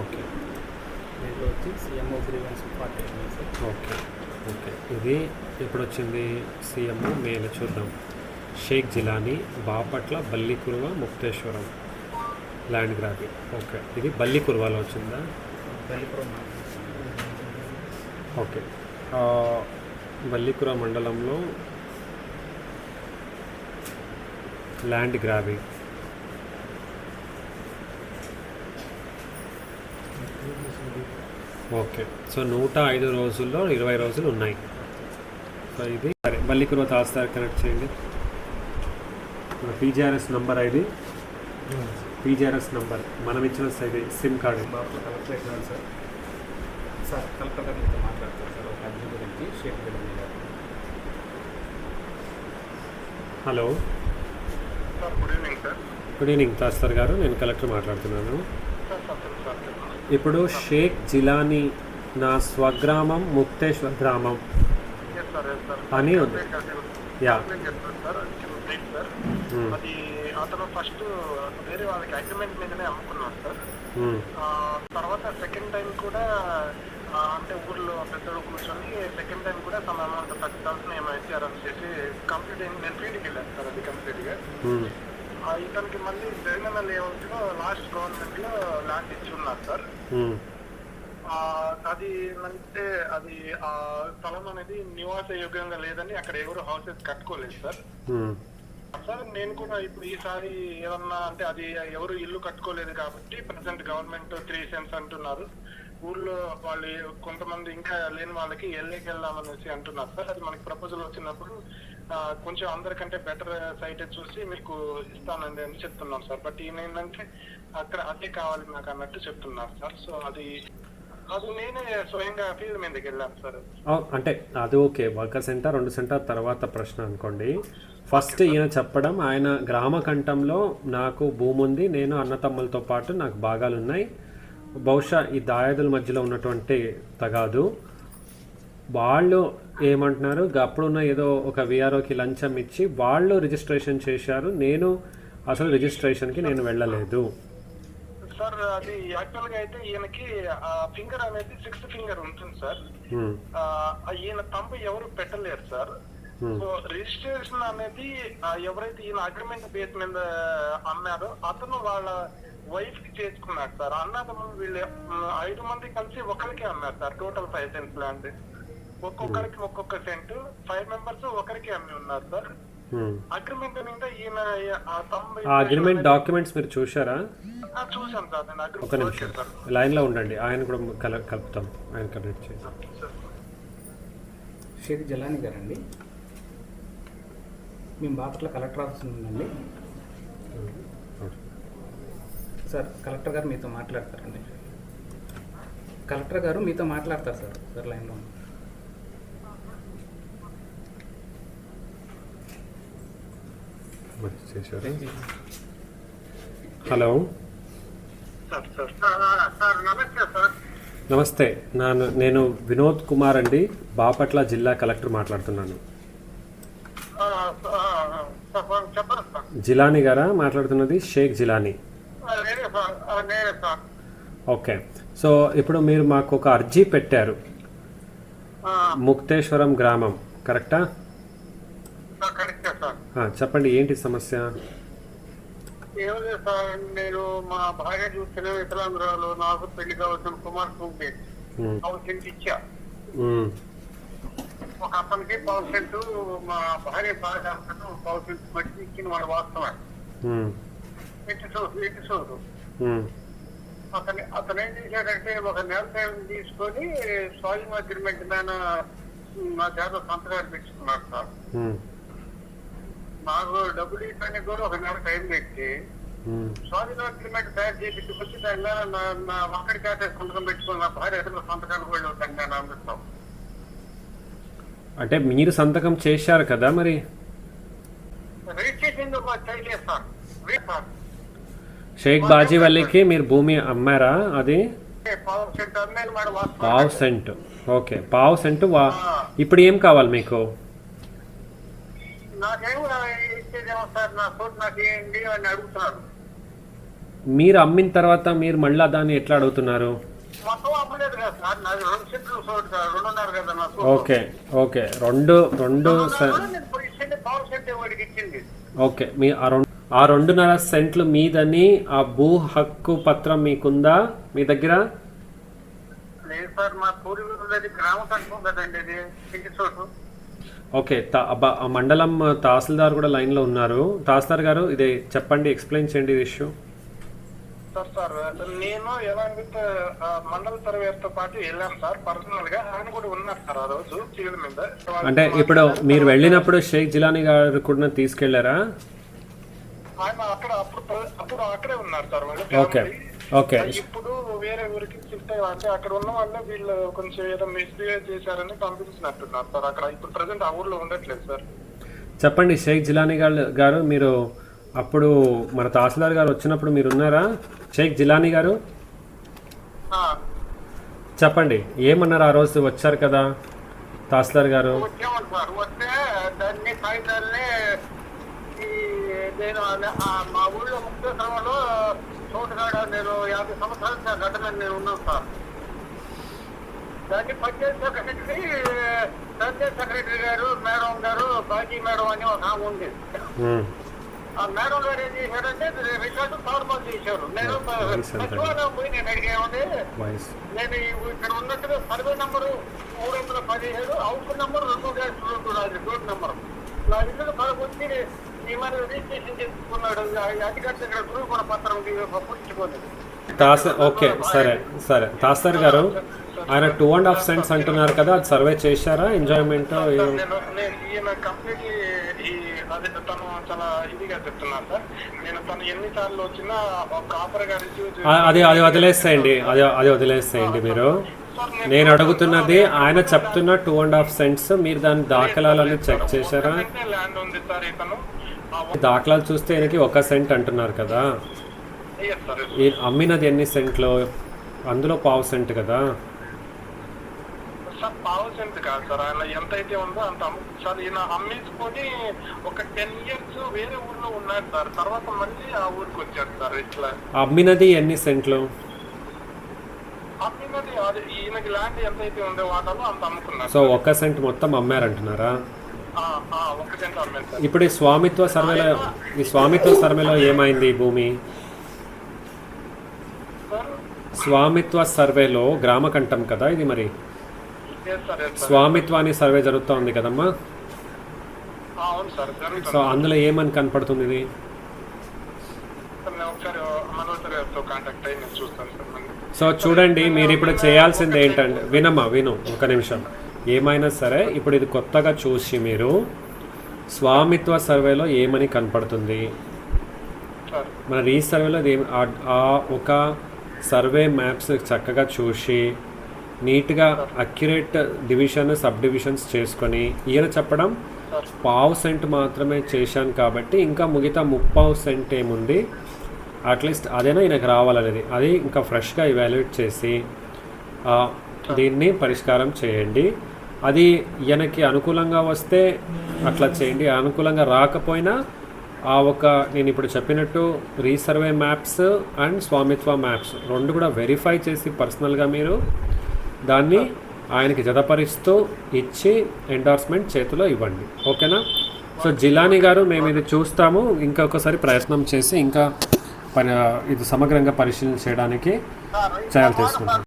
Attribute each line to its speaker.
Speaker 1: Okay.
Speaker 2: దీంట్లో వచ్చి CMO grievance sir
Speaker 1: okay. Okay. ఇది ఎప్పుడు వచ్చింది సీఎం మేలు చూద్దాం. Shaik Jilani Bapatla Ballikuruva Mukteswaram. Land grab okay. ఇది బల్లికురువలో వచ్చిందా?
Speaker 2: బల్లిపురం
Speaker 1: ఓకే. బల్లికుర మండలంలో ల్యాండ్ గ్రాబీ ఓకే సో నూట ఐదు రోజుల్లో ఇరవై రోజులు ఉన్నాయి. సో ఇది సరే. బల్లికుర తాస్తారు కనెక్ట్ చేయండి. పీజీఆర్ఎస్ నంబర్ ఇది పీజీఆర్ఎస్ నంబర్ మనం ఇచ్చిన ఇది SIM card
Speaker 2: sir. Sir collector గారు మీతో మాట్లాడతారు సార్. ఒక అర్జీ గురించి షేక్ బిల్డింగ్ గారు
Speaker 1: hello
Speaker 3: good evening sir.
Speaker 1: Good evening తాస్తర్ గారు. నేను కలెక్టర్ మాట్లాడుతున్నాను. ఇప్పుడు షేక్ జిలానీ నా స్వగ్రామం ముక్తేశ్వర్ గ్రామం. అని
Speaker 3: చేశారు.
Speaker 1: యా. మ్మ్.
Speaker 3: అది అతను ఫస్ట్ వేరే వాళ్ళకి అగ్రిమెంట్ మీదనే అమ్ముకున్నాడు సార్. ఆ, తర్వాత సెకండ్ టైం కూడా అంటే ఊర్లో పెద్దలు కూర్చొని సెకండ్ టైం కూడా తమ అమౌంట్ థర్టీ థౌసండ్ ఏమో ఇచ్చారని చేసి కంప్లీట్ అయింది. నేను ఫీల్డ్కి వెళ్ళాను సార్ అది కంప్లీట్గా ఇతనికి మళ్ళీ జరిగిన లేఅవుట్లో లాస్ట్ గవర్నమెంట్లో ల్యాండ్ ఇచ్చి ఉన్నారు సార్. అది అంటే అది ఆ స్థలం అనేది నివాస యోగ్యంగా లేదని అక్కడ ఎవరు హౌసెస్ కట్టుకోలేదు సార్. సార్ నేను కూడా ఇప్పుడు ఈసారి ఏమన్నా అంటే అది ఎవరు ఇల్లు కట్టుకోలేదు కాబట్టి ప్రజెంట్ గవర్నమెంట్ త్రీ సెన్స్ అంటున్నారు. ఊర్లో వాళ్ళు కొంతమంది ఇంకా లేని వాళ్ళకి ఎల్ఏకి వెళ్దామనేసి అంటున్నారు సార్. అది మనకి ప్రపోజల్ వచ్చినప్పుడు కొంచెం అందరికంటే బెటర్ సైట్ చూసి మీకు ఇస్తానండి అని చెప్తున్నాం సార్. బట్ ఈయన ఏంటంటే అక్కడ అదే కావాలి నాకు అన్నట్టు చెప్తున్నారు సార్. సో అది అది నేనే స్వయంగా ఫీల్డ్ మీదకి వెళ్ళాను సార్.
Speaker 1: అంటే అది ఓకే. వర్కర్ సెంటర్ రెండు సెంటర్ తర్వాత ప్రశ్న అనుకోండి. ఫస్ట్ ఈయన చెప్పడం ఆయన గ్రామ కంఠంలో నాకు భూమి ఉంది నేను అన్నతమ్ములతో పాటు నాకు భాగాలు ఉన్నాయి బహుశా ఈ దాయాదుల మధ్యలో ఉన్నటువంటి తగాదు. వాళ్ళు ఏమంటున్నారు? అప్పుడున్న ఏదో ఒక విఆర్ఓకి లంచం ఇచ్చి వాళ్ళు రిజిస్ట్రేషన్ చేశారు. నేను అసలు రిజిస్ట్రేషన్కి నేను వెళ్ళలేదు.
Speaker 3: సార్ అది యాక్చువల్గా అయితే ఈయనకి ఫింగర్ అనేది సిక్స్త్ ఫింగర్ ఉంటుంది సార్. ఈయన తంబు ఎవరు పెట్టలేరు సార్. సో రిజిస్ట్రేషన్ అనేది ఎవరైతే ఈయన అగ్రిమెంట్ బేస్ మీద అన్నారో అతను వాళ్ళ వైఫ్కి చేసుకున్నాడు సార్. అన్నదమ్ములు వీళ్ళు ఐదు మంది కలిసి ఒకరికి అన్నారు sir total five cents land ఒక్కొక్కరికి ఒక్కొక్క సెంట్ ఫైవ్ మెంబర్స్ ఒకరికి అమ్మి ఉన్నారు సార్.
Speaker 1: మ్మ్.
Speaker 3: అగ్రిమెంట్ మీద ఈయన ఆ తమ్ముడు
Speaker 1: ఆ అగ్రిమెంట్ డాక్యుమెంట్స్ మీరు చూసారా
Speaker 3: ఆ, చూశాను సార్ నేను
Speaker 1: ఒక నిమిషం. లైన్లో ఉండండి. ఆయన కూడా కల కలుపుతాం. ఆయన కనెక్ట్ చేసి
Speaker 3: సార్
Speaker 2: షేక్ జలాని గారండి. మేము బాపట్ల కలెక్టర్ ఆఫీస్ ఉందండి సార్ కలెక్టర్ గారు మీతో మాట్లాడతారండి. కలెక్టర్ గారు మీతో మాట్లాడతారు సార్ సార్ లైన్లో
Speaker 1: హలో.
Speaker 3: నమస్తే
Speaker 1: నాను నేను వినోద్ కుమార్ అండి. బాపట్ల జిల్లా కలెక్టర్ మాట్లాడుతున్నాను. జిలానీ గారా మాట్లాడుతున్నది? షేక్ జిలానీ
Speaker 3: ఆ, నేనే సార్ ఆ, నేనే సార్
Speaker 1: ఓకే. సో ఇప్పుడు మీరు మాకు ఒక అర్జీ పెట్టారు. ముక్తేశ్వరం గ్రామం కరెక్టా? చెప్పండి ఏంటి సమస్య?
Speaker 3: ఏం లేదు సార్ నేను మా భార్య చూసిన వికలాంగురాలు నాకు పెళ్ళి కావాల్సిన కుమార్ కుంటే
Speaker 1: ఉమ్,
Speaker 3: పావు సెంట్ ఇచ్చా. ఒక అతనికి పావు సెంటు మా భార్య భార్య అతను పావు సెంట్ మట్టి ఇచ్చిన వాడు వాస్తవం ఇటు చూసు ఇటు చూసు అతని అతను ఏం చేశాడంటే ఒక నెల టైం తీసుకొని స్వాధీన అగ్రిమెంట్ మీద నా చేత సంతకాలు పెట్టుకున్నాడు సార్. నాకు డబ్బులు ఇవ్వడానికి కూడా ఒక నెల టైం పెట్టి. స్వాధీన అగ్రిమెంట్ తయారు చేసి వచ్చి దాని మీద నా ఒక్కడి చేత సంతకం పెట్టుకుని నా భార్య ఎదురు సంతకాలు కూడా అవుతాను నేను అందిస్తాం
Speaker 1: అంటే మీరు సంతకం చేశారు కదా మరి?
Speaker 3: రిజిస్ట్రేషన్ చేస్తాను సార్
Speaker 1: షేక్ బాజీవల్లికి మీరు భూమి అమ్మారా? అది?
Speaker 3: పావు సెంట్
Speaker 1: ఓకే. పావు సెంట్ వా ఇప్పుడు ఏం కావాలి మీకు? మీరు అమ్మిన తర్వాత మీరు మళ్ళీ దాన్ని ఎట్లా అడుగుతున్నారు? ఓకే. ఓకే. రెండు రెండు ఓకే. మీ ఆ రెండు ఆ రెండున్నర సెంట్లు మీదని ఆ భూ హక్కు పత్రం మీకుందా? మీ దగ్గర? ఓకే మండలం తహసీల్దార్ కూడా లైన్లో ఉన్నారు. తహసీల్దార్ గారు ఇది చెప్పండి ఎక్స్ప్లెయిన్ చేయండి ఇది ఇష్యూ.
Speaker 3: సార్ సార్ నేను ఆ, మండల సర్వేతో పాటు వెళ్ళాను సార్ పర్సనల్గా ఆయన కూడా ఉన్నారు సార్ ఆ రోజు మీద.
Speaker 1: అంటే ఇప్పుడు మీరు వెళ్ళినప్పుడు షేక్ జిలానీ గారు కూడా
Speaker 3: తీసుకెళ్ళారా అప్పుడు అక్కడే ఉన్నారు సార్ వాళ్ళు.
Speaker 1: ఓకే. ఓకే.
Speaker 3: ఇప్పుడు వేరే ఊరికి షిఫ్ట్ అంటే అక్కడ ఉన్న వాళ్ళు వీళ్ళు కొంచెం ఏదో మిస్బిహేవ్ చేశారని పంపించినట్టున్నారు సార్. అక్కడ ఇప్పుడు ప్రజెంట్ ఆ ఊర్లో ఉండట్లేదు సార్.
Speaker 1: చెప్పండి షేక్ జిలానీ గారు గారు మీరు అప్పుడు మన తహసీల్దార్ గారు వచ్చినప్పుడు మీరు ఉన్నారా? షేక్ జిలానీ గారు? చెప్పండి ఏమన్నారు ఆ రోజు? వచ్చారు కదా తహసీల్దార్ గారు.
Speaker 3: నేను మా ఊళ్ళో ముఖ్య సభలో చోటుగాడ నేను యాభై సంవత్సరాల సార్ గడ్డమని నేను ఉన్నాను సార్. దాన్ని పంచాయత్ సెక్రటరీ పంచాయత్ సెక్రటరీ గారు మేడం గారు బాజీ మేడం అని ఒక ఆమె ఉంది. ఆ మేడం గారు ఏం చేశారంటే రికార్డు తారుమారు చేశారు. నేను పోయి నేను అడిగామండి. నేను ఇక్కడ ఉన్నట్టుగా సర్వే నంబరు మూడు వందల పదిహేడు హౌస్ నంబర్ రెండు డాష్ రెండు నాది రోడ్ నంబర్. నా ఇల్లు మనకు వచ్చి ఈ మన రిజిస్ట్రేషన్ చేసుకున్నాడు అధికారి దగ్గర ధృవీకరణ పత్రం పుట్టించుకోలేదు.
Speaker 1: తాస ఓకే సరే సరే. తాస్తార్ గారు ఆయన టూ అండ్ హాఫ్ సెంట్స్ అంటున్నారు కదా అది సర్వే చేశారా? ఎంజాయ్మెంట్
Speaker 3: ఈయన అదే తను చాలా ఇదిగా చెప్తున్నాను సార్. నేను తను ఎన్నిసార్లు వచ్చినా ఒక కాపర్ గారి
Speaker 1: అది అది వదిలేసేయండి. అది అది వదిలేసేయండి మీరు. నేను అడుగుతున్నది ఆయన చెప్తున్న టూ అండ్ హాఫ్ సెంట్స్ మీరు దాని దాఖలాలని చెక్ చేశారా?
Speaker 3: ల్యాండ్ ఉంది సార్ ఇతను.
Speaker 1: దాఖలాలు చూస్తే ఈయనకి ఒక సెంట్ అంటున్నారు కదా.
Speaker 3: ఎస్ సార్
Speaker 1: ఈ అమ్మినది ఎన్ని సెంట్లు? అందులో పావు సెంట్ కదా.
Speaker 3: సార్ పావు సెంట్ కాదు సార్. ఆయన ఎంత అయితే ఉందో అంత సార్ ఈయన అమ్మేసుకొని ఒక టెన్ ఇయర్స్ వేరే ఊర్లో ఉన్నాడు సార్. తర్వాత మళ్ళీ ఆ ఊరికి వచ్చాడు సార్ ఇట్లా.
Speaker 1: అమ్మినది ఎన్ని సెంట్లు?
Speaker 3: అమ్మినది అది ఈయనకి ల్యాండ్ ఎంత అయితే ఉందో వాటాలో అంత అమ్ముకున్నారు
Speaker 1: సో ఒక్క సెంట్ మొత్తం అమ్మారంటున్నారా? ఇప్పుడు ఈ స్వామిత్వ సర్వేలో ఈ స్వామిత్వ సర్వేలో ఏమైంది భూమి? స్వామిత్వ సర్వేలో గ్రామ కంఠం కదా ఇది మరి? స్వామిత్వాన్ని సర్వే జరుగుతూ ఉంది కదమ్మా? సో అందులో ఏమని కనపడుతుంది ఇది? సో చూడండి మీరు ఇప్పుడు చేయాల్సింది ఏంటంటే వినమ్మా విను ఒక నిమిషం. ఏమైనా సరే ఇప్పుడు ఇది కొత్తగా చూసి మీరు స్వామిత్వ సర్వేలో ఏమని కనపడుతుంది? మన రీసర్వేలో అది ఆ- ఒక సర్వే మ్యాప్స్ చక్కగా చూసి నీట్గా అక్యురేట్ డివిజన్ సబ్ డివిజన్స్ చేసుకొని ఈయన చెప్పడం పావు సెంట్ మాత్రమే చేశాను కాబట్టి ఇంకా మిగతా ముప్పావు సెంట్ ఏముంది? అట్లీస్ట్ అదేనా ఈయనకు రావాలనేది. అది ఇంకా ఫ్రెష్గా ఇవాల్యుయేట్ చేసి దీన్ని పరిష్కారం చేయండి. అది ఈయనకి అనుకూలంగా వస్తే అట్లా చేయండి. అనుకూలంగా రాకపోయినా ఆ ఒక నేను ఇప్పుడు చెప్పినట్టు resurvey maps and Swamitva maps రెండు కూడా వెరిఫై చేసి పర్సనల్గా మీరు దాన్ని ఆయనకి జతపరుస్తూ ఇచ్చి ఎండార్స్మెంట్ చేతిలో ఇవ్వండి. ఓకేనా? సో జిలానీ గారు మేము ఇది చూస్తాము. ఇంకొకసారి ప్రయత్నం చేసి ఇంకా ఇది సమగ్రంగా పరిశీలన చేయడానికి చేయాలి తీసుకుంటాం